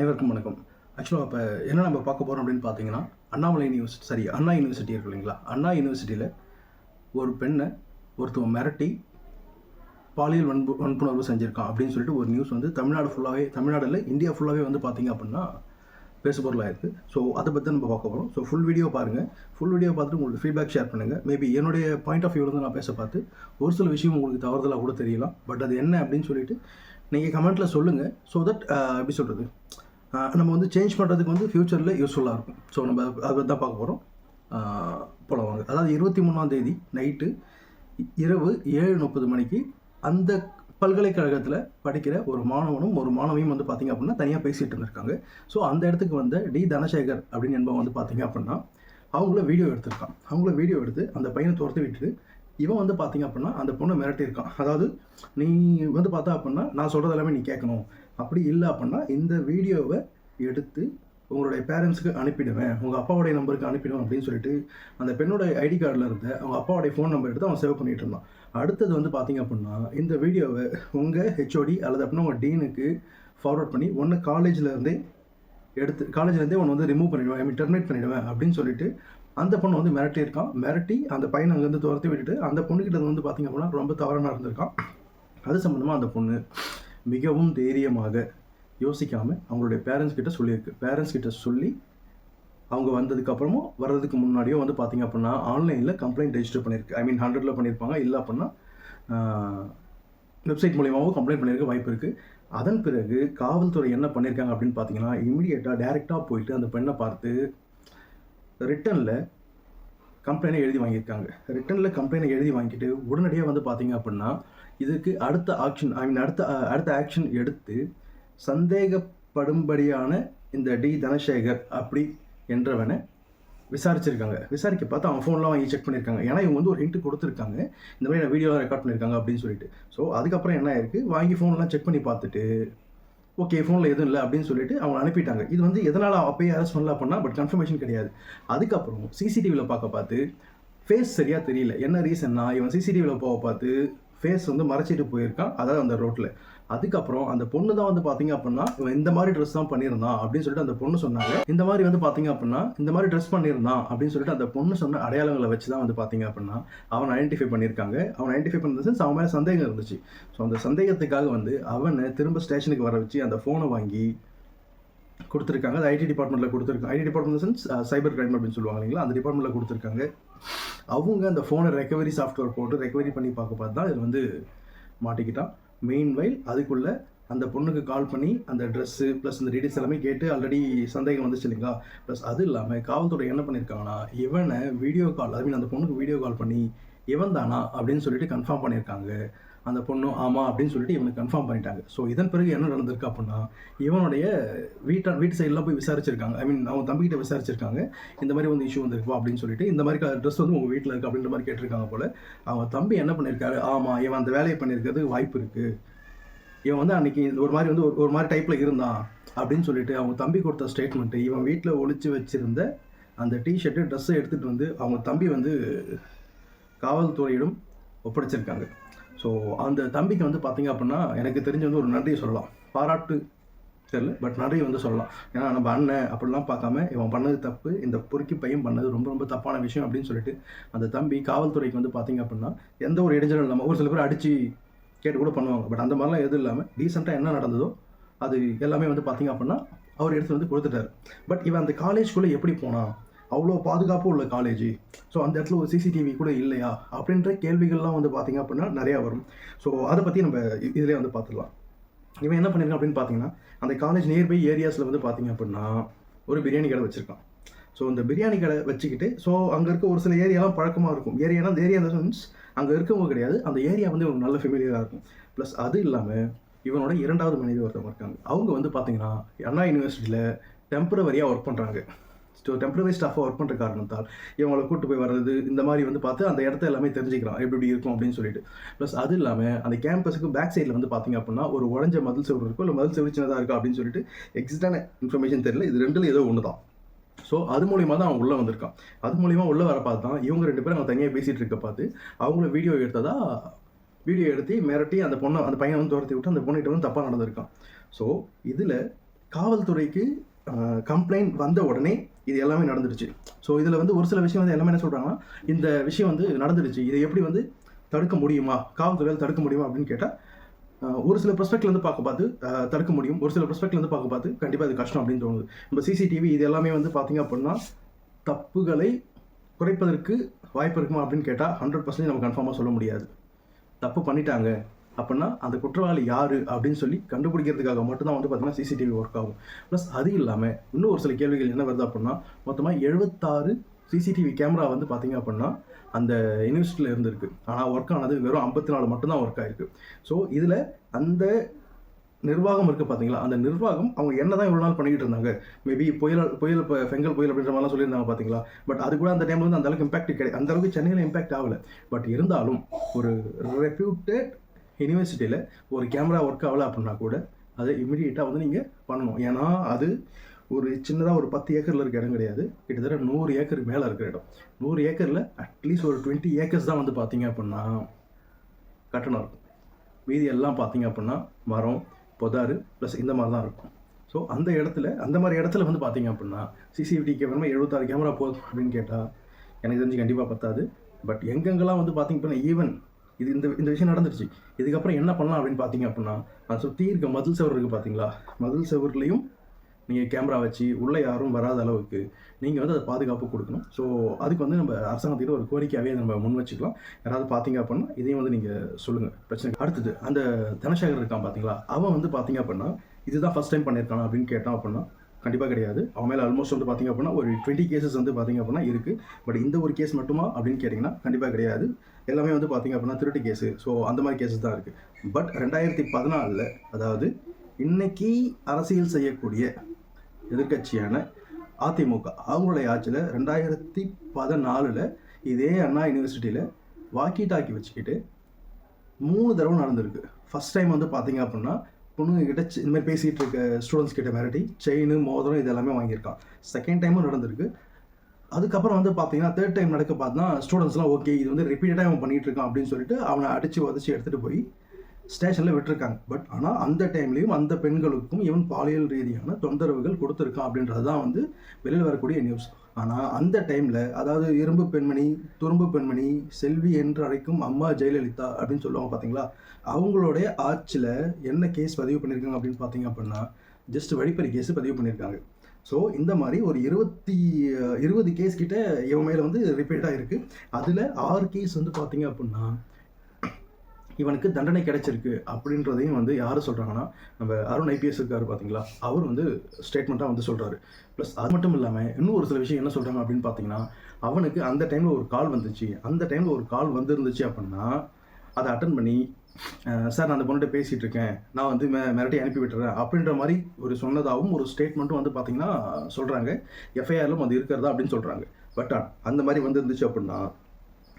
அனைவருக்கும் வணக்கம். ஆக்சுவலாக இப்போ என்ன நம்ம பார்க்க போகிறோம் அப்படின்னு பார்த்தீங்கன்னா அண்ணாமலை யூனிவர்சிட்டி சரி அண்ணா யூனிவர்சிட்டி இருக்கு இல்லைங்களா? அண்ணா யூனிவர்சிட்டியில் ஒரு பெண்ணை ஒருத்தவன் மிரட்டி பாலியல் வன்பு வன்புணர்வு செஞ்சுருக்கான் அப்படின்னு சொல்லிட்டு ஒரு நியூஸ் வந்து தமிழ்நாடு ஃபுல்லாகவே தமிழ்நாடுல இந்தியா ஃபுல்லாகவே வந்து பார்த்தீங்க அப்படின்னா பேசுபொருளாக இருக்குது ஸோ அதை பற்றி நம்ம பார்க்க போகிறோம் ஸோ ஃபுல் வீடியோ பாருங்கள் ஃபுல் வீடியோ பார்த்துட்டு உங்களுக்கு ஃபீட்பேக் ஷேர் பண்ணுங்கள் மேபி என்னுடைய பாயிண்ட் ஆஃப் வியூவில் நான் பேச பார்த்து ஒரு சில விஷயம் உங்களுக்கு தவறுதலாக கூட தெரியலாம். பட் அது என்ன அப்படின்னு சொல்லிட்டு நீங்கள் கமெண்ட்டில் சொல்லுங்கள் ஸோ தட் uh, எப்படி சொல்கிறது நம்ம வந்து சேஞ்ச் பண்ணுறதுக்கு வந்து ஃப்யூச்சரில் யூஸ்ஃபுல்லாக இருக்கும். ஸோ நம்ம அதை தான் பார்க்க போகிறோம் போல வாங்க. அதாவது இருபத்தி மூணாம் தேதி நைட்டு இரவு ஏழு முப்பது மணிக்கு அந்த பல்கலைக்கழகத்தில் படிக்கிற ஒரு மாணவனும் ஒரு மாணவியும் வந்து பார்த்தீங்க அப்படின்னா தனியாக பேசிகிட்டு இருந்திருக்காங்க. ஸோ அந்த இடத்துக்கு வந்த டி தனசேகர் அப்படின்னு என்பவன் வந்து பார்த்தீங்க அப்படின்னா அவங்கள வீடியோ எடுத்திருக்கான். அவங்கள வீடியோ எடுத்து அந்த பையனை துரத்து விட்டுட்டு இவன் வந்து பார்த்தீங்க அப்படின்னா அந்த பொண்ணை மிரட்டியிருக்கான். அதாவது நீ வந்து பார்த்தா அப்படின்னா நான் சொல்கிறது எல்லாமே நீ கேட்கணும். அப்படி இல்லை அப்படின்னா இந்த வீடியோவை எடுத்து உங்களுடைய பேரண்ட்ஸுக்கு அனுப்பிடுவேன். உங்கள் அப்பாவுடைய நம்பருக்கு அனுப்பிடுவேன் அப்படின்னு சொல்லிட்டு அந்த பெண்ணோட ஐடி கார்டில் இருந்த அவங்க அப்பாவுடைய ஃபோன் நம்பர் எடுத்து அவன் சேவ் பண்ணிட்டு இருந்தான். அடுத்தது வந்து பார்த்தீங்க அப்படின்னா இந்த வீடியோவை உங்கள் ஹெச்ஓடி அல்லது அப்படின்னா உங்கள் டீனுக்கு ஃபார்வர்ட் பண்ணி ஒன்று காலேஜில் இருந்தே எடுத்து காலேஜ்லேருந்தே ஒன்று வந்து ரிமூவ் பண்ணிடுவேன் ஐ மீன் டெர்மினேட் பண்ணிடுவேன் அப்படின்னு சொல்லிட்டு அந்த பொண்ணு வந்து மிரட்டி இருக்கான் மிரட்டி அந்த பையனை அங்கேருந்து துரத்தி விட்டுட்டு அந்த பொண்ணுக்கிட்ட வந்து பார்த்திங்க அப்படின்னா ரொம்ப தவறாக இருந்திருக்கான் அது சம்மந்தமாக அந்த பொண்ணு மிகவும் தைரியமாக யோசிக்காமல் அவங்களுடைய பேரண்ட்ஸ் கிட்ட சொல்லியிருக்கு. பேரண்ட்ஸ் கிட்ட சொல்லி அவங்க வந்ததுக்கப்புறமும் வர்றதுக்கு முன்னாடியோ வந்து பார்த்தீங்க அப்படின்னா ஆன்லைனில் கம்ப்ளைண்ட் ரெஜிஸ்டர் பண்ணியிருக்கு. ஐ மீன் ஹண்ட்ரடில் பண்ணியிருப்பாங்க. இல்லை அப்படின்னா வெப்சைட் மூலியமாகவும் கம்ப்ளைண்ட் பண்ணியிருக்க வாய்ப்பு இருக்குது அதன் பிறகு காவல்துறை என்ன பண்ணியிருக்காங்க அப்படின்னு பார்த்தீங்கன்னா இமீடியட்டாக டேரெக்டாக போயிட்டு அந்த பெண்ணை பார்த்து ரிட்டனில் கம்ப்ளைண்டை எழுதி வாங்கியிருக்காங்க. ரிட்டனில் கம்ப்ளைண்டை எழுதி வாங்கிட்டு உடனடியாக வந்து பார்த்தீங்க அப்படின்னா இதுக்கு அடுத்த ஆக்ஷன் ஐ மீன் அடுத்த அடுத்த ஆக்ஷன் எடுத்து சந்தேகப்படும்படியான இந்த டி தனசேகர் அப்படி என்றவனை விசாரிச்சிருக்காங்க. விசாரிக்க பார்த்து அவன் ஃபோன்லாம் வாங்கி செக் பண்ணியிருக்காங்க ஏன்னா இவங்க வந்து ஒரு ஹிண்ட் கொடுத்துருக்காங்க. இந்த மாதிரி நான் வீடியோ ரெக்கார்ட் பண்ணியிருக்காங்க அப்படின்னு சொல்லிட்டு. ஸோ அதுக்கப்புறம் என்ன ஆயிருக்கு? வாங்கி ஃபோன்லாம் செக் பண்ணி பார்த்துட்டு ஓகே ஃபோனில் எதுவும் இல்லை அப்படின்னு சொல்லிட்டு அவங்க அனுப்பிட்டாங்க. இது வந்து எதனால் அப்பயே யாரும் பண்ணல அப்படின்னா பட் கன்ஃபர்மேஷன் கிடையாது. அதுக்கப்புறம் சிசிடிவியில் பார்க்க பார்த்து ஃபேஸ் சரியாக தெரியல. என்ன ரீசன்னா இவன் சிசிடிவியில் போக பார்த்து ஃபேஸ் வந்து மறைச்சிட்டு போயிருக்கான் அதாவது அந்த ரோட்டில் அதுக்கப்புறம் அந்த பொண்ணு தான் வந்து பார்த்தீங்க அப்படின்னா இந்த மாதிரி ட்ரெஸ் தான் பண்ணியிருந்தான் அப்படின்னு சொல்லிட்டு அந்த பொண்ணு சொன்னாங்க. இந்த மாதிரி வந்து பார்த்தீங்க அப்படின்னா இந்த மாதிரி ட்ரெஸ் பண்ணியிருந்தான் அப்படின்னு சொல்லிட்டு அந்த பொண்ணு சொன்ன அடையாளங்களை வச்சு தான் வந்து பார்த்தீங்க அப்படின்னா அவன் ஐடென்டிஃபை பண்ணியிருக்காங்க. அவன் ஐடென்டிஃபை பண்ணது சென்ஸ் அவன் மேலே சந்தேகம் இருந்துச்சு. ஸோ அந்த சந்தேகத்துக்காக வந்து அவனை திரும்ப ஸ்டேஷனுக்கு வர வச்சு அந்த ஃபோனை வாங்கி கொடுத்துருக்காங்க. அது ஐடி டிபார்ட்மெண்ட்டில் கொடுத்துருக்காங்க IT department sense cyber crime அப்படின்னு சொல்லுவாங்க இல்லைங்களா? அந்த டிபார்ட்மெண்ட்டில் கொடுத்துருக்காங்க. அவங்க அந்த ஃபோனை ரெக்கவரி சாஃப்ட்வேர் போட்டு ரெக்கவரி பண்ணி பார்க்க பார்த்து தான் இது வந்து மாட்டிக்கிட்டான் மெயின் வைல் அதுக்குள்ளே அந்த பொண்ணுக்கு கால் பண்ணி அந்த ட்ரெஸ்ஸு ப்ளஸ் இந்த டீடைல்ஸ் எல்லாமே கேட்டு ஆல்ரெடி சந்தேகம் வந்துச்சு இல்லைங்களா? ப்ளஸ் அது இல்லாமல் காவல்துறை என்ன பண்ணியிருக்காங்கன்னா இவனை வீடியோ கால் ஐ மீன் அந்த பொண்ணுக்கு வீடியோ கால் பண்ணி இவன் தானா அப்படின்னு சொல்லிட்டு கன்ஃபார்ம் பண்ணியிருக்காங்க அந்த பொண்ணும் ஆமாம் அப்படின்னு சொல்லிட்டு இவனுக்கு கன்ஃபார்ம் பண்ணிட்டாங்க. ஸோ இதன் பிறகு என்ன நடந்திருக்கு அப்படின்னா இவனுடைய வீட்டை வீட்டு சைடெலாம் போய் விசாரிச்சிருக்காங்க. ஐ மீன் அவன் தம்பிக்கிட்ட விசாரிச்சிருக்காங்க. இந்த மாதிரி வந்து இஷ்யூ வந்திருக்குப்பா அப்படின்னு சொல்லிட்டு இந்த மாதிரி ட்ரெஸ் வந்து உங்கள் வீட்டில் இருக்குது அப்படின்ற மாதிரி கேட்டிருக்காங்க போல் அவன் தம்பி என்ன பண்ணியிருக்காரு ஆமாம் இவன் அந்த வேலையை பண்ணியிருக்கிறது வாய்ப்பு இருக்குது இவன் வந்து அன்னைக்கு ஒரு மாதிரி வந்து ஒரு மாதிரி டைப்பில் இருந்தான் அப்படின்னு சொல்லிட்டு அவங்க தம்பி கொடுத்த ஸ்டேட்மெண்ட்டு இவன் வீட்டில் ஒழிச்சு வச்சிருந்த அந்த டிஷர்ட்டு ட்ரெஸ்ஸை எடுத்துகிட்டு வந்து அவங்க தம்பி வந்து காவல்துறையிடம் ஒப்படைச்சிருக்காங்க. ஸோ அந்த தம்பிக்கு வந்து பார்த்தீங்க அப்படின்னா எனக்கு தெரிஞ்சு வந்து ஒரு நன்றியை சொல்லலாம். பாராட்டு தெரில பட் நன்றியை வந்து சொல்லலாம். ஏன்னா நம்ம அண்ணன் அப்படிலாம் பார்க்காம இவன் பண்ணது தப்பு இந்த பொறுக்கி பையன் பண்ணது ரொம்ப ரொம்ப தப்பான விஷயம் அப்படின்னு சொல்லிட்டு அந்த தம்பி காவல்துறைக்கு வந்து பார்த்தீங்க அப்படின்னா எந்த ஒரு இடைஞ்சலும் இல்லாமல் ஒரு சில பேர் அடித்து கேட்டு கூட பண்ணுவாங்க. பட் அந்த மாதிரிலாம் எதுவும் இல்லாமல் ரீசெண்டாக என்ன நடந்ததோ அது எல்லாமே வந்து பார்த்தீங்க அப்படின்னா அவர் எடுத்து வந்து கொடுத்துட்டார். பட் இவன் அந்த காலேஜ்குள்ளே எப்படி போனான்? அவ்வளோ பாதுகாப்பு உள்ள காலேஜ் ஸோ அந்த இடத்துல ஒரு சிசிடிவி கூட இல்லையா? அப்படின்ற கேள்விகள்லாம் வந்து பார்த்திங்க அப்படின்னா நிறையா வரும். ஸோ அதை பற்றி நம்ம இதிலே வந்து பார்த்துடலாம் இவன் என்ன பண்ணியிருக்கான் அப்படின்னு பார்த்தீங்கன்னா அந்த காலேஜ் நியர்பை ஏரியாஸில் வந்து பார்த்தீங்க அப்படின்னா ஒரு பிரியாணி கடை வச்சுருக்கான். ஸோ இந்த பிரியாணி கடை வச்சுக்கிட்டு ஸோ அங்கே இருக்க ஒரு சில ஏரியாலாம் பழக்கமாக இருக்கும். ஏரியானா அந்த ஏரியா மீன்ஸ் அங்கே இருக்கவங்க கிடையாது. அந்த ஏரியா வந்து இவங்க நல்ல ஃபெமிலியராக இருக்கும். ப்ளஸ் அது இல்லாமல் இவனோட இரண்டாவது மனைவி ஒருத்தவங்க இருக்காங்க. அவங்க வந்து பார்த்தீங்கன்னா அண்ணா யூனிவர்சிட்டியில் டெம்பரவரியாக ஒர்க் பண்ணுறாங்க டெம்பரரி ஸ்டாஃபாக ஒர்க் பண்ணுற காரணத்தால் இவங்களை கூட்டு போய் வர்றது இந்த மாதிரி வந்து பார்த்து அந்த இடத்த எல்லாமே தெரிஞ்சுக்கிறான். எப்படி எப்படி இருக்கும் அப்படின்னு சொல்லிட்டு. ப்ளஸ் அது இல்லாமல் அந்த கேம்பஸுக்கு பேக் சைடில் வந்து பார்த்தீங்க அப்படின்னா ஒரு உடஞ்ச மதில் சுவர் இருக்கும் இல்லை மதில் செவரு சின்னதாக இருக்கா அப்படின்னு சொல்லிட்டு எக்ஸிஸ்டான இன்ஃபர்மேஷன் தெரியல. இது ரெண்டில் ஏதோ ஒன்று தான். ஸோ அது மூலியமாக தான் அவன் உள்ளே வந்திருக்கான். அது மூலிமா உள்ளே வர பார்த்து தான் இவங்க ரெண்டு பேரும் அவங்க தனியாக பேசிகிட்டு இருக்க பார்த்து அவங்கள வீடியோ எடுத்ததா? வீடியோ எடுத்து மிரட்டி அந்த பொண்ணை அந்த பையனை வந்து துரத்தி விட்டு அந்த பொண்ணுகிட்ட வந்து தப்பாக நடந்திருக்கான். ஸோ இதில் காவல்துறைக்கு கம்ப்ளைண்ட் வந்த உடனே இது எல்லாமே நடந்துடுச்சு. ஸோ இதில் வந்து ஒரு சில விஷயம் வந்து எல்லாமே என்ன சொல்கிறாங்கன்னா இந்த விஷயம் வந்து நடந்துடுச்சு. இதை எப்படி வந்து தடுக்க முடியுமா? காவல்துறையால் தடுக்க முடியுமா அப்படின்னு கேட்டால் ஒரு சில ப்ரெஸ்பெக்ட்லேருந்து பார்க்க பார்த்து தடுக்க முடியும். ஒரு சில ப்ரெஸ்பெக்ட்லேருந்து பார்க்க பார்த்து கண்டிப்பாக அது கஷ்டம் அப்படின்னு தோணுது. நம்ம சிசிடிவி இது எல்லாமே வந்து பார்த்திங்க அப்படின்னா தப்புகளை குறைப்பதற்கு வாய்ப்பு இருக்குமா அப்படின்னு கேட்டால் ஹண்ட்ரட் பர்சன்டேஜ் நம்ம கன்ஃபார்மாக சொல்ல முடியாது. தப்பு பண்ணிட்டாங்க. அப்படின்னா அந்த குற்றவாளி யார் அப்படின்னு சொல்லி கண்டுபிடிக்கிறதுக்காக மட்டும்தான் வந்து பார்த்தீங்கன்னா சிசிடிவி ஒர்க் ஆகும். ப்ளஸ் அது இல்லாமல் இன்னும் ஒரு சில கேள்விகள் என்ன வருது அப்படின்னா மொத்தமாக எழுபத்தாறு சிசிடிவி கேமரா வந்து பார்த்தீங்க அப்படின்னா அந்த யூனிவர்சிட்டியில் இருந்திருக்கு. ஆனால் ஒர்க் ஆனது வெறும் ஐம்பத்தி நாலு மட்டும்தான் ஒர்க் ஆயிருக்கு. ஸோ இதில் அந்த நிர்வாகம் இருக்குது பார்த்தீங்களா? அந்த நிர்வாகம் அவங்க என்ன தான் இவ்வளோ நாள் பண்ணிக்கிட்டு இருந்தாங்க? மேபி புயல் புயல் இப்போ ஃபெங்கல் புயல் அப்படின்ற மாதிரிலாம் சொல்லியிருந்தாங்க பார்த்தீங்களா? பட் அது கூட அந்த டைமில் வந்து அந்த அளவுக்கு இம்பாக்ட் கிடையாது அந்த அளவுக்கு சென்னையில் இம்பாக்ட் ஆகலை. பட் இருந்தாலும் ஒரு ரெப்யூட்டட் யூனிவர்சிட்டியில் ஒரு கேமரா ஒர்க் ஆகலை அப்படின்னா கூட அதை இமிடியேட்டாக வந்து நீங்கள் பண்ணணும். ஏன்னா அது ஒரு சின்னதாக ஒரு பத்து ஏக்கரில் இருக்க இடம் கிடையாது. கிட்டத்தட்ட நூறு ஏக்கருக்கு மேலே இருக்கிற இடம். நூறு ஏக்கரில் அட்லீஸ்ட் ஒரு டுவெண்ட்டி ஏக்கர்ஸ் தான் வந்து பார்த்தீங்க அப்படின்னா கட்டணம் இருக்கும். மீதி எல்லாம் பார்த்தீங்க அப்படின்னா மரம் பொதாறு ப்ளஸ் இந்த மாதிரி தான் இருக்கும். ஸோ அந்த இடத்துல அந்த மாதிரி இடத்துல வந்து பார்த்தீங்க அப்படின்னா சிசிடிவி கேமரா எழுபத்தாறு கேமரா போதும் அப்படின்னு கேட்டால் எனக்கு தெரிஞ்சு கண்டிப்பாக பத்தாது. பட் எங்கெங்கெல்லாம் வந்து பார்த்தீங்க அப்படின்னா ஈவன் இது இந்த இந்த விஷயம் நடந்துருச்சு. இதுக்கப்புறம் என்ன பண்ணலாம் அப்படின்னு பார்த்தீங்க அப்படின்னா அதை சுற்றி இருக்க மதில் செவர் இருக்குது பார்த்தீங்களா? மதில் செவர்லேயும் நீங்கள் கேமரா வச்சு உள்ளே யாரும் வராத அளவுக்கு நீங்கள் வந்து அதை பாதுகாப்பு கொடுக்கணும். ஸோ அதுக்கு வந்து நம்ம அரசாங்கத்திட்ட ஒரு கோரிக்கையாகவே நம்ம முன் வச்சுக்கலாம். யாராவது பார்த்தீங்க அப்படின்னா இதையும் வந்து நீங்கள் சொல்லுங்கள் பிரச்சனை அடுத்தது அந்த தனசேகர் இருக்கான் பார்த்தீங்களா? அவன் வந்து பார்த்தீங்க அப்படின்னா இதுதான் ஃபஸ்ட் டைம் பண்ணியிருக்கான் அப்படின்னு கேட்டான் அப்படின்னா கண்டிப்பாக கிடையாது. அவன் மேலே ஆல்மோஸ்ட் வந்து பார்த்தீங்க அப்படின்னா ஒரு டுவெண்ட்டி கேசஸ் வந்து பார்த்தீங்க அப்படின்னா இருக்குது பட் இந்த ஒரு கேஸ் மட்டுமா அப்படின்னு கேட்டிங்கன்னா கண்டிப்பாக கிடையாது. எல்லாமே வந்து பார்த்தீங்க அப்படின்னா திருட்டு கேஸு. ஸோ அந்த மாதிரி கேஸஸ் தான் இருக்குது பட் ரெண்டாயிரத்தி பதினாலில் அதாவது இன்னைக்கு அரசியல் செய்யக்கூடிய எதிர்க்கட்சியான அதிமுக அவங்களுடைய ஆட்சியில் ரெண்டாயிரத்தி பதினாலில் இதே அண்ணா யூனிவர்சிட்டியில் வாக்கி டாக்கி வச்சுக்கிட்டு மூணு தடவை நடந்திருக்கு. ஃபஸ்ட் டைம் வந்து பார்த்தீங்க அப்படின்னா பொண்ணுங்க கிட்ட இந்த மாதிரி பேசிகிட்டு இருக்க ஸ்டூடெண்ட்ஸ் கிட்ட மிரட்டி செயின் மோதிரம் இது எல்லாமே வாங்கியிருக்கான் செகண்ட் டைமும் நடந்திருக்கு. அதுக்கப்புறம் வந்து பார்த்தீங்கன்னா தேர்ட் டைம் நடக்க பார்த்தா ஸ்டூடெண்ட்ஸ்லாம் ஓகே இது வந்து ரிப்பீட்டடாக அவன் பண்ணிட்டு இருக்கான் அப்படின்னு சொல்லிட்டு அவனை அடித்து உதச்சி எடுத்துகிட்டு போய் ஸ்டேஷனில் விட்டுருக்காங்க. பட் ஆனால் அந்த டைம்லேயும் அந்த பெண்களுக்கும் இவன் பாலியல் ரீதியான தொந்தரவுகள் கொடுத்துருக்கான் அப்படின்றது தான் வந்து வெளியில் வரக்கூடிய நியூஸ் ஆனால் அந்த டைமில் அதாவது இரும்பு பெண்மணி துரும்பு பெண்மணி செல்வி என்று அழைக்கும் அம்மா ஜெயலலிதா அப்படின்னு சொல்லுவாங்க பார்த்தீங்களா அவங்களுடைய ஆட்சியில் என்ன கேஸ் பதிவு பண்ணியிருக்காங்க அப்படின்னு பார்த்தீங்க அப்படின்னா ஜஸ்ட் வழிப்பறி கேஸ் பதிவு பண்ணியிருக்காங்க ஸோ இந்த மாதிரி ஒரு இருபத்தி இருபது கேஸ் கிட்ட இவன் மேலே வந்து ரிப்பீட்டாக இருக்குது அதில் ஆறு கேஸ் வந்து பார்த்தீங்க அப்படின்னா இவனுக்கு தண்டனை கிடைச்சிருக்கு அப்படின்றதையும் வந்து யார் சொல்கிறாங்கன்னா நம்ம அருண் ஐபிஎஸ் இருக்கார் பார்த்தீங்களா அவர் வந்து ஸ்டேட்மெண்ட்டாக வந்து சொல்கிறாரு ப்ளஸ் அது மட்டும் இல்லாமல் இன்னும் ஒரு சில விஷயம் என்ன சொல்கிறாங்க அப்படின்னு பார்த்தீங்கன்னா அவனுக்கு அந்த டைமில் ஒரு கால் வந்துச்சு. அந்த டைமில் ஒரு கால் வந்துருந்துச்சு அப்படின்னா அதை அட்டன் பண்ணி சார் நான் அந்த பொண்ணுகிட்ட பேசிகிட்டு இருக்கேன் நான் வந்து மெ மிரட்டி அனுப்பி விட்டுறேன். அப்படின்ற மாதிரி ஒரு சொன்னதாகவும் ஒரு ஸ்டேட்மெண்ட்டும் வந்து பார்த்தீங்கன்னா சொல்கிறாங்க எஃப்ஐஆரிலும் அது இருக்கிறதா அப்படின்னு சொல்கிறாங்க பட் அந்த மாதிரி வந்துருந்துச்சு அப்படின்னா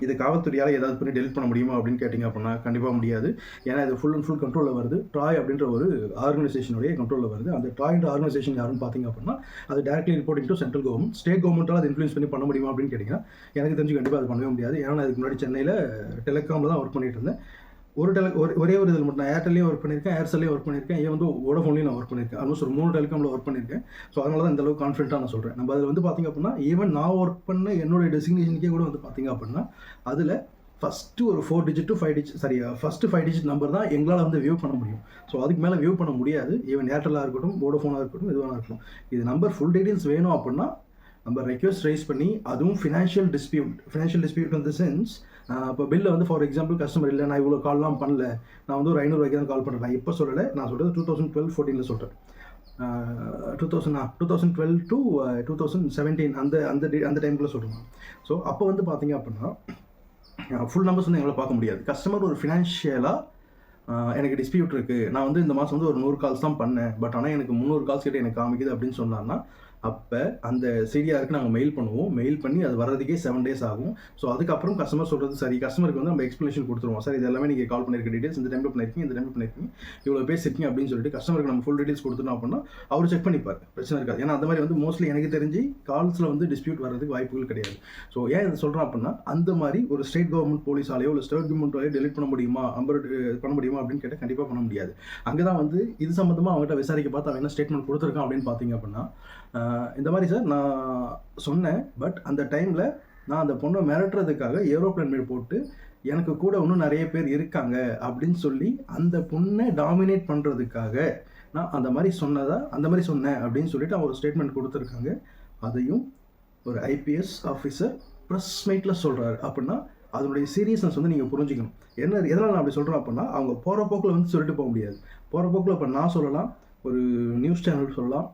இது காவல்துறையால் ஏதாவது பண்ணி டெலிட் பண்ண முடியுமா அப்படின்னு கேட்டிங்க அப்படின்னா கண்டிப்பாக முடியாது. ஏன்னா இது ஃபுல் அண்ட் ஃபுல் கண்ட்ரோலில் வருது. ட்ராய் அப்படின்ற ஒரு ஆர்கனைசேஷனுடைய கண்ட்ரோலில் வருது. அந்த ட்ராய்ன்ற ஆர்கனைசேஷன் யாருன்னு பார்த்தீங்க அப்படின்னா அது directly reporting to central government state கவர்மெண்ட்டால் அது இன்ஃப்ளூயன்ஸ் பண்ணி பண்ண முடியுமா அப்படின்னு கேட்டிங்கன்னா எனக்கு தெரிஞ்சு கண்டிப்பாக அது பண்ணவே முடியாது. ஏன்னா அதுக்கு முன்னாடி சென்னையில் டெலிகாமில் தான் ஒர்க் பண்ணிட்டு இருந்தேன். ஒரு டெல ஒரு ஒரே ஒரு இதில் மட்டும் நான் ஏர்டெல்லையும் ஒர்க் பண்ணியிருக்கேன் ஏர்செல்லையும் ஒர்க் பண்ணியிருக்கேன். ஏன் வந்து ஓடஃபோன்லையும் நான் ஒர்க் பண்ணியிருக்கேன். ஆல்மோஸ்ட் ஒரு மூணு டெலிகாமில் ஒர்க் பண்ணியிருக்கேன். ஸோ அதனால தான் இந்த அளவுக்கு கான்ஃபிடென்ட்டாக நான் சொல்கிறேன் நம்ம அதில் வந்து பார்த்திங்க அப்படின்னா ஈவன் நான் ஒர்க் பண்ண என்னோட டெசிக்னேஷனுக்கே கூட வந்து பார்த்திங்க அப்படின்னா அதில் ஃபஸ்ட்டு ஒரு four digit to five digit sorry first five digit number தான் எங்களால் வந்து வியூ பண்ண முடியும். ஸோ அதுக்கு மேலே வியூ பண்ண முடியாது. ஈவன் ஏர்டெல்லாக இருக்கட்டும் வோடஃபோனாக இருக்கட்டும் இதுவாக இருக்கட்டும். இது நம்பர் ஃபுல் டீட்டெயில்ஸ் வேணும் அப்படின்னா நம்ம ரெக்வஸ்ட் ரைஸ் பண்ணி அதுவும் ஃபினான்ஷியல் டிஸ்பியூட் ஃபினான்ஷியல் டிஸ்பியூட் இந்த சென்ஸ் இப்போ பில்லை வந்து ஃபார் எக்ஸாம்பிள் கஸ்டமர் இல்லை நான் இவ்வளோ கால்லாம் பண்ணல நான் வந்து ஒரு ஐநூறுவாய்க்கு தான் கால் பண்ணுறேன் இப்போ சொல்லலை? நான் சொல்கிறது டூ தௌசண்ட் டுவெல் ஃபோர்டீனில் சொல்கிறேன் two thousand two thousand twelve to two thousand seventeen அந்த அந்த அந்த டைமுக்குள்ளே சொல்கிறோம் ஸோ அப்போ வந்து பார்த்தீங்க அப்படின்னா ஃபுல் நம்பர்ஸ் வந்து எங்களால் பார்க்க முடியாது. கஸ்டமர் ஒரு ஃபினான்ஷியலாக எனக்கு டிஸ்பியூட் இருக்குது நான் வந்து இந்த மாதம் வந்து ஒரு நூறு கால்ஸ் தான் பண்ணேன். பட் ஆனால் எனக்கு முந்நூறு கால்ஸ் கிட்டே எனக்கு காமிக்குது அப்படின்னு சொன்னார்னா அப்போ அந்த சிடிஆருக்கு நாங்கள் மெயில் பண்ணுவோம். மெயில் பண்ணி அது வர்றதுக்கே செவன் டேஸ் ஆகும். ஸோ அதுக்கப்புறம் கஸ்டமர் சொல்கிறது சரி. கஸ்டமருக்கு வந்து நம்ம எக்ஸ்ப்ளனேஷன் கொடுத்துருவோம். சார் இது எல்லாமே நீங்கள் கால் பண்ணிருக்க டீடைல்ஸ் இந்த டைமில் பண்ணிருக்கீங்க இந்த டைமில் பண்ணியிருக்கீங்க இவ்வளோ பேசிருக்கீங்க அப்படின்னு சொல்லிட்டு கஸ்டமருக்கு நம்ம ஃபுல் டீடைல்ஸ் கொடுத்துட்டோம் அப்படின்னா அவர் செக் பண்ணிப்பார். பிரச்சனை இருக்காது. ஏன்னா அந்த மாதிரி வந்து மோஸ்ட்லி எனக்கு தெரிஞ்சு கால்ஸில் வந்து டிஸ்பியூட் வர்றதுக்கு வாய்ப்புகள் கிடையாது. ஸோ ஏன் இதை சொல்கிறோம் அப்படின்னா அந்த மாதிரி ஒரு ஸ்டேட் கவர்மெண்ட் போலீஸாலேயோ இல்லை ஸ்டேட் கவர்மெண்ட்டாலேயோ டெலிட் பண்ண முடியுமா? நம்பர் பண்ண முடியுமா? அப்படின்னு கேட்டால் கண்டிப்பாக பண்ண முடியாது. அங்கே தான் வந்து இது சம்மந்தமாக அவங்ககிட்ட விசாரிக்க பார்த்து அவன் என்ன ஸ்டேட்மெண்ட் கொடுத்துருக்கான் அப்படின்னு பார்த்தீங்க அப்படின்னா இந்த மாதிரி சார் நான் சொன்னேன். பட் அந்த டைமில் நான் அந்த பொண்ணை மிரட்டுறதுக்காக ஏரோப்ளேன் மேல் போட்டு எனக்கு கூட இன்னும் நிறைய பேர் இருக்காங்க அப்படின்னு சொல்லி அந்த பொண்ணை டாமினேட் பண்ணுறதுக்காக நான் அந்த மாதிரி சொன்னதா அந்த மாதிரி சொன்னேன் அப்படின்னு சொல்லிட்டு அவர் ஸ்டேட்மெண்ட் கொடுத்துருக்காங்க. அதையும் ஒரு ஐபிஎஸ் ஆஃபீஸர் ப்ரெஸ் மீட்டில் சொல்கிறாரு அப்படின்னா அதனுடைய சீரியஸ்னஸ் வந்து நீங்கள் புரிஞ்சுக்கணும். என்ன எதனால் நான் அப்படி சொல்கிறேன் அப்படின்னா அவங்க போகிற போக்கில் வந்து சொல்லிட்டு போக முடியாது. போகிற போக்கில் இப்போ நான் சொல்லலாம் ஒரு நியூஸ் சேனல் சொல்லலாம்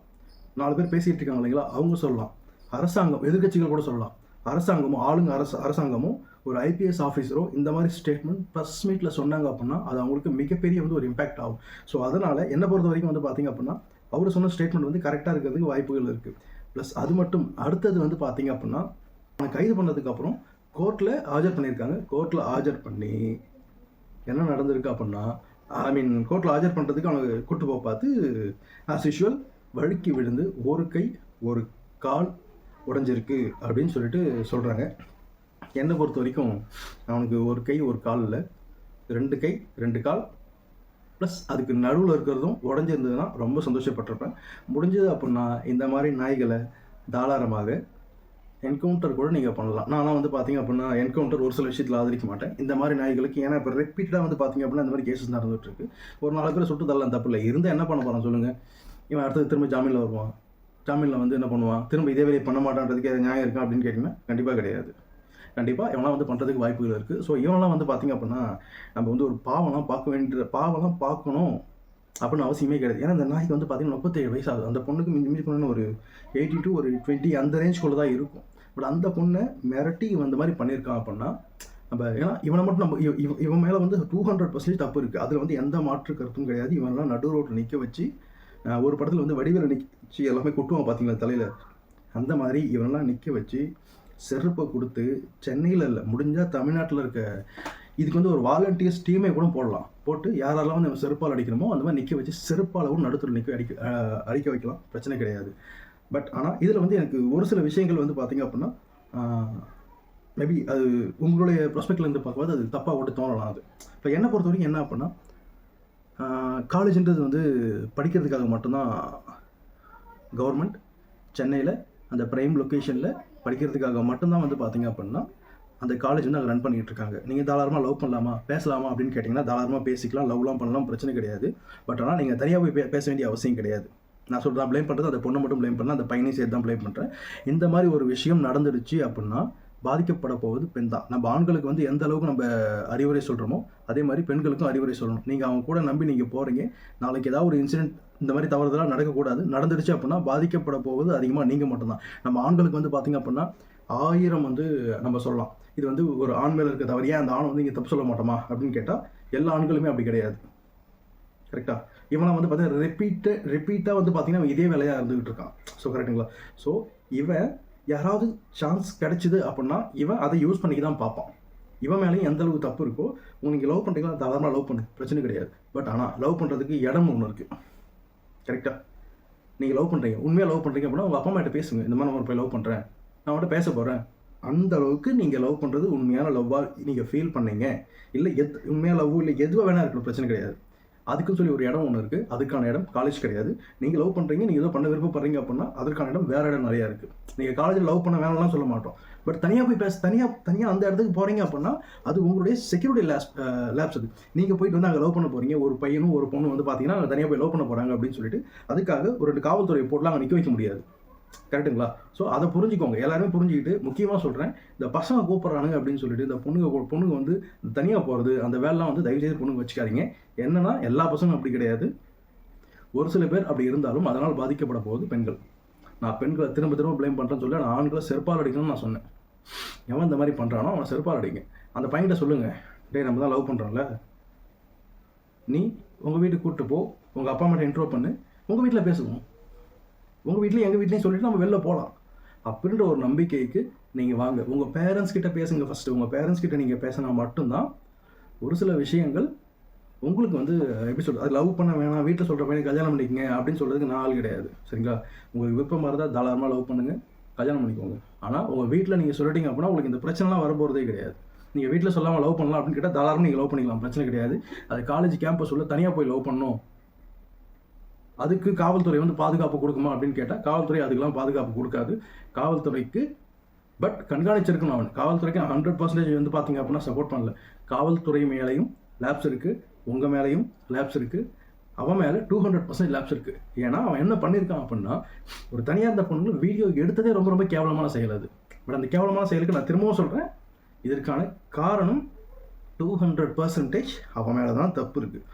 நாலு பேர் பேசிகிட்டு இருக்காங்க இல்லைங்களா? அவங்க சொல்லலாம். அரசாங்கம் எதிர்க்கட்சிகள் கூட சொல்லலாம். அரசாங்கமும் ஆளுங்க அரசு அரசாங்கமும் ஒரு ஐபிஎஸ் ஆஃபீஸரோ இந்த மாதிரி ஸ்டேட்மெண்ட் ப்ரெஸ் மீட்டில் சொன்னாங்க அப்படின்னா அது அவங்களுக்கு மிகப்பெரிய வந்து ஒரு இம்பாக்ட் ஆகும். ஸோ அதனால் என்னை பொறுத்த வரைக்கும் வந்து பார்த்தீங்க அப்படின்னா அவர் சொன்ன ஸ்டேட்மெண்ட் வந்து கரெக்டாக இருக்கிறதுக்கு வாய்ப்புகள் இருக்குது ப்ளஸ் அது மட்டும் அடுத்தது வந்து பார்த்திங்க அப்படின்னா கைது பண்ணதுக்கப்புறம் கோர்ட்டில் ஆஜர் பண்ணியிருக்காங்க. கோர்ட்டில் ஆஜர் பண்ணி என்ன நடந்திருக்கு அப்படின்னா ஐ மீன் கோர்ட்டில் ஆஜர் பண்ணுறதுக்கு அவனுக்கு கூட்டு போக பார்த்து ஆஸ் யூஷுவல் வழுக்கி விழுந்து ஒரு கை ஒரு கால் உடஞ்சிருக்கு அப்படின்னு சொல்லிட்டு சொல்கிறாங்க என்னை பொறுத்த வரைக்கும் அவனுக்கு ஒரு கை ஒரு கால் இல்லை. ரெண்டு கை ரெண்டு கால். ப்ளஸ் அதுக்கு நடுவில் இருக்கிறதும் உடஞ்சிருந்ததுன்னா ரொம்ப சந்தோஷப்பட்டிருப்பேன். முடிஞ்சது அப்படின்னா இந்த மாதிரி நாய்களை தாராளமாக என்கவுண்டர் கூட நீங்கள் பண்ணலாம். நான்லாம் வந்து பார்த்தீங்க அப்படின்னா என்கவுண்டர் ஒரு சில விஷயத்தில் ஆதரிக்க மாட்டேன். இந்த மாதிரி நாய்களுக்கு ஏன்னா இப்போ ரிப்பீட்டடாக வந்து பார்த்தீங்க அப்படின்னா இந்த மாதிரி கேசஸ் நடந்துட்டு இருக்கு. ஒரு நாலு பேர் சுட்டு தரலாம் தப்பு இல்லை. இருந்தால் என்ன பண்ண போகிறோம் சொல்லுங்கள் இவன் அடுத்தது திரும்ப ஜாமீனில் வருவான். ஜாமீனில் வந்து என்ன பண்ணுவான்? திரும்ப இதே வேலையை பண்ண மாட்டான்றதுக்கு எதாவது நியாயம் இருக்கா அப்படின்னு கேட்டிங்கன்னா கண்டிப்பாக கிடையாது. கண்டிப்பாக இவன்லாம் வந்து பண்ணுறதுக்கு வாய்ப்புகள் இருக்குது ஸோ இவனெல்லாம் வந்து பார்த்திங்க அப்படின்னா நம்ம வந்து ஒரு பாவம்லாம் பார்க்க வேண்டிய பாவம்லாம் பார்க்கணும் அப்படின்னு அவசியமே கிடையாது. ஏன்னா இந்த நாய்க்கு வந்து பார்த்தீங்கன்னா முப்பத்தேழு வயசு ஆகுது. அந்த பொண்ணுக்கு மிஞ்சி மிஞ்சி பொண்ணு ஒரு எயிட்டி டு ஒரு டுவெண்ட்டி அந்த ரேஞ்சுக்குள்ளே தான் இருக்கும். பட் அந்த பொண்ணை மிரட்டி இவன் இந்த மாதிரி பண்ணியிருக்கான் அப்படின்னா நம்ம ஏன்னா இவனை மட்டும் நம்ம இவ- இவ- இவன் மேலே வந்து டூ ஹண்ட்ரட் பர்சன்டேஜ் தப்பு இருக்குது அதில் வந்து எந்த மாற்று கருத்தும் கிடையாது. இவன்லாம் நடு ரோட்டில் நிற்க வச்சு ஒரு படத்தில் வந்து வடிவேல நிச்சு எல்லாமே கொட்டுவான் பார்த்தீங்களா தலையில்? அந்த மாதிரி இவனெல்லாம் நிற்க வச்சு செருப்பை கொடுத்து சென்னையில் இல்லை முடிஞ்சால் தமிழ்நாட்டில் இருக்க இதுக்கு வந்து ஒரு வாலண்டியர்ஸ் டீமே கூட போடலாம். போட்டு யாரெல்லாம் வந்து செருப்பால் அடிக்கணுமோ அந்த மாதிரி நிற்க வச்சு செருப்பாலவும் நடுத்தர் நிற்க அடிக்க அடிக்க வைக்கலாம். பிரச்சனை கிடையாது. பட் ஆனால் இதில் வந்து எனக்கு ஒரு சில விஷயங்கள் வந்து பார்த்திங்க அப்படின்னா மேபி அது உங்களுடைய ப்ரொஸ்பெக்ட்ல இருந்து பார்க்கும்போது அது தப்பாக ஓட்டு தோணலாம் அது. இப்போ என்னை பொறுத்த வரைக்கும் என்ன அப்படின்னா காலேஜுன்றது வந்து படிக்கிறதுக்காக மட்டும்தான் கவர்மெண்ட் சென்னையில் அந்த ப்ரைம் லொக்கேஷனில் படிக்கிறதுக்காக மட்டும்தான் வந்து பார்த்தீங்க அப்படின்னா அந்த காலேஜ் வந்து அங்கே ரன் பண்ணிகிட்டு இருக்காங்க. நீங்கள் தாராளமாக லவ் பண்ணலாமா? பேசலாமா அப்படின்னு கேட்டிங்கன்னா தாராளமாக பேசிக்கலாம். லவ்லாம் பண்ணலாம் பிரச்சனை கிடையாது. பட் ஆனால் நீங்கள் தனியாக போய் பே- பேச வேண்டிய அவசியம் கிடையாது. நான் சொல்கிறேன் ப்ளேம் பண்ணுறது அந்த பொண்ணை மட்டும் ப்ளேம் பண்ணலாம் அந்த பையனையும் சேர்த்து தான் ப்ளேம் பண்ணுறேன் இந்த மாதிரி ஒரு விஷயம் நடந்துடுச்சு அப்படின்னா பாதிக்கப்பட போவது பெண் தான். நம்ம ஆண்களுக்கு வந்து எந்த அளவுக்கு நம்ம அறிவுரை சொல்கிறோமோ அதே மாதிரி பெண்களுக்கும் அறிவுரை சொல்லணும். நீங்கள் அவங்க கூட நம்பி நீங்கள் போகிறீங்க நாளைக்கு ஏதாவது ஒரு இன்சிடென்ட் இந்த மாதிரி தவறுதலாக நடக்கக்கூடாது. நடந்துடுச்சு அப்படின்னா பாதிக்கப்பட போவது அதிகமாக நீங்கள் மட்டும்தான் நம்ம ஆண்களுக்கு வந்து பார்த்தீங்க அப்படின்னா ஆயிரம் வந்து நம்ம சொல்லலாம். இது வந்து ஒரு ஆண் மேலே இருக்க தவறு. ஏன் அந்த ஆண் வந்து இங்கே தப்பு சொல்ல மாட்டோமா? அப்படின்னு கேட்டால் எல்லா ஆண்களுமே அப்படி கிடையாது. கரெக்டாக இவனை வந்து பார்த்தீங்கன்னா ரிப்பீட்டு ரிப்பீட்டாக வந்து பார்த்தீங்கன்னா இதே வேலையாக இருந்துகிட்டு இருக்கான். ஸோ கரெக்டுங்களா ஸோ இவன் யாராவது சான்ஸ் கிடைச்சிது அப்படின்னா இவன் அதை யூஸ் பண்ணிக்க தான் பார்ப்பான். இவன் மேலேயும் எந்த அளவுக்கு தப்பு இருக்கோ உங்களுக்கு லவ் பண்ணுறீங்களா தாராளமாக லவ் பண்ணு. பிரச்சனை கிடையாது. பட் ஆனால் லவ் பண்ணுறதுக்கு இடம் ஒன்று இருக்குது கரெக்டாக நீங்கள் லவ் பண்ணுறீங்க உண்மையாக லவ் பண்ணுறீங்க அப்படின்னா உங்கள் அப்பா அம்மா கிட்ட பேசுங்க. இந்த மாதிரி நான் ஒரு போய் லவ் பண்ணுறேன் நான் அவன்கிட்ட பேச போகிறேன் அந்த அளவுக்கு நீங்கள் லவ் பண்ணுறது உண்மையான லவ்வாக நீங்கள் ஃபீல் பண்ணீங்க. இல்லை எத் உண்மையான லவ் இல்லை எதுவாக வேணா இருக்கணும் பிரச்சனை கிடையாது. அதுக்குன்னு சொல்லி ஒரு இடம் ஒன்று இருக்குது அதுக்கான இடம் காலேஜ் கிடையாது. நீங்கள் லவ் பண்ணுறீங்க நீங்கள் ஏதோ பண்ண விருப்பப்படுறீங்க அப்படின்னா அதற்கான இடம் வேறு இடம் நிறையா இருக்குது நீங்கள் காலேஜில் லவ் பண்ண வேணாம்லாம் சொல்ல மாட்டோம். பட் தனியாக போய் பேச தனியாக தனியாக அந்த இடத்துக்கு போகிறீங்க அப்படின்னா அது உங்களுடைய செக்யூரிட்டி லேப்ஸ் லேப்ஸ் அது. நீங்கள் போயிட்டு வந்து அங்கே லவ் பண்ண போகிறீங்க ஒரு பையனும் ஒரு பொண்ணு வந்து பார்த்தீங்கன்னா அங்கே தனியாக போய் லவ் பண்ண போகிறாங்க அப்படின்னு சொல்லிட்டு அதுக்காக ஒரு ரெண்டு காவல்துறை போட்டுலாம் அங்கே நிற்க வைக்க முடியாது. கரெக்ட்டுங்களா? ஸோ அதை புரிஞ்சுக்கோங்க. எல்லாருமே புரிஞ்சுக்கிட்டு முக்கியமாக சொல்கிறேன் இந்த பசங்க கூப்பிட்றானுங்க அப்படின்னு சொல்லிட்டு இந்த பொண்ணுங்க பொண்ணுங்க வந்து தனியாக போகிறது அந்த வேலைலாம் வந்து தயவுசெய்து பொண்ணுங்க வச்சுக்காதீங்க. என்னன்னா எல்லா பசங்களும் அப்படி கிடையாது. ஒரு சில பேர் அப்படி இருந்தாலும் அதனால் பாதிக்கப்பட போகுது பெண்கள். நான் பெண்களை திரும்ப திரும்ப ப்ளேம் பண்ணுறேன்னு சொல்லி நான் ஆண்களை செருப்பால் அடிக்கணும்னு நான் சொன்னேன். எவன் இந்த மாதிரி பண்ணுறானோ அவன் செருப்பால் அடிங்க. அந்த பையன்கிட்ட சொல்லுங்கள் டேய் நம்ம தான் லவ் பண்ணுறோம்ல நீ உங்கள் வீட்டுக்கு கூப்பிட்டு போ உங்கள் அப்பா அம்மாட்ட இன்ட்ரோ பண்ணு உங்கள் வீட்டில் பேசுவோம். உங்கள் வீட்லேயும் எங்கள் வீட்லேயும் சொல்லிட்டு நம்ம வெளில போகலாம் அப்படின்ற ஒரு நம்பிக்கைக்கு நீங்கள் வாங்க. உங்கள் பேரண்ட்ஸ் கிட்ட பேசுங்க ஃபஸ்ட்டு உங்கள் பேரண்ட்ஸ் கிட்ட நீங்கள் பேசினா மட்டும்தான் ஒரு சில விஷயங்கள் உங்களுக்கு வந்து எப்படி சொல்கிறது அது லவ் பண்ண வேணாம் வீட்டில் சொல்கிற பையனை கல்யாணம் பண்ணிக்கங்க அப்படின்னு சொல்கிறதுக்கு நான் ஆள் கிடையாது. சரிங்களா? உங்களுக்கு விருப்பமாக இருந்தால் தாராளமாக லவ் பண்ணுங்கள் கல்யாணம் பண்ணிக்கோங்க. ஆனால் உங்கள் வீட்டில் நீங்கள் சொல்லிட்டீங்க அப்படின்னா உங்களுக்கு இந்த பிரச்சனைலாம் வரப்போகிறதே கிடையாது. நீங்கள் வீட்டில் சொல்லாமல் லவ் பண்ணலாம் அப்படின்னு கேட்டால் தாராளமாக நீங்கள் லவ் பண்ணிக்கலாம். பிரச்சனை கிடையாது. அது காலேஜ் கேம்பஸ் உள்ள தனியாக போய் லவ் பண்ணணும். அதுக்கு காவல்துறை வந்து பாதுகாப்பு கொடுக்குமா அப்படின்னு கேட்டால் காவல்துறை அதுக்கெல்லாம் பாதுகாப்பு கொடுக்காது. காவல்துறைக்கு பட் கண்காணிச்சிருக்கணும் அவன். காவல்துறைக்கு ஹண்ட்ரட் பர்சன்டேஜ் வந்து பார்த்தீங்க அப்படின்னா சப்போர்ட் பண்ணல. காவல்துறை மேலேயும் லேப்ஸ் இருக்குது உங்கள் மேலேயும் லேப்ஸ் இருக்குது அவன் மேலே டூ ஹண்ட்ரட் பர்சன்ட் லேப்ஸ் இருக்குது ஏன்னா அவன் என்ன பண்ணியிருக்கான் அப்படின்னா ஒரு தனியார் இந்த பொண்ணு வீடியோ எடுத்ததே ரொம்ப ரொம்ப கேவலமான செயல் அது. பட் அந்த கேவலமான செயலுக்கு நான் திரும்பவும் சொல்கிறேன் இதற்கான காரணம் டூ ஹண்ட்ரட் பர்சன்டேஜ் அவன் மேலே தான் தப்பு இருக்குது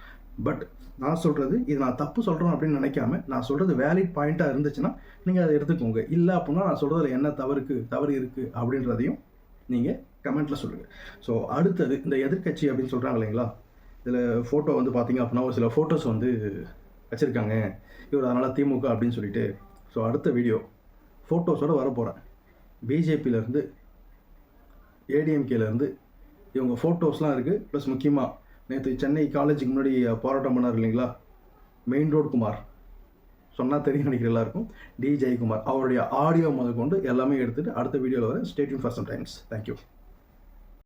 பட் நான் சொல்கிறது இது நான் தப்பு சொல்கிறேன் அப்படின்னு நினைக்காம நான் சொல்கிறது வேலிட் பாயிண்ட்டாக இருந்துச்சுன்னா நீங்கள் அதை எடுத்துக்கோங்க. இல்லை அப்படின்னா நான் சொல்கிறதுல என்ன தவறுக்கு தவறு இருக்குது அப்படின்றதையும் நீங்கள் கமெண்ட்டில் சொல்லுங்கள் ஸோ அடுத்தது இந்த எதிர்க்கட்சி அப்படின்னு சொல்கிறாங்க இல்லைங்களா? இதில் ஃபோட்டோ வந்து பார்த்தீங்க அப்படின்னா ஒரு சில ஃபோட்டோஸ் வந்து வச்சுருக்காங்க. இவர் அதனால் திமுக அப்படின்னு சொல்லிட்டு. ஸோ அடுத்த வீடியோ ஃபோட்டோஸோடு வர போகிறேன் பிஜேபியிலேருந்து ஏடிஎம்கேலேருந்து இவங்க ஃபோட்டோஸ்லாம் இருக்குது ப்ளஸ் முக்கியமாக நேற்று சென்னை காலேஜுக்கு முன்னாடி போராட்டம் பண்ணார் இல்லைங்களா? Main road Kumar. சொன்னால் தெரியும் நினைக்கிற எல்லாருக்கும். டி ஜெயக்குமார் அவருடைய ஆடியோ முதல் கொண்டு எல்லாமே எடுத்துகிட்டு அடுத்த வீடியோவில் வரேன். Stay tuned for some times thank you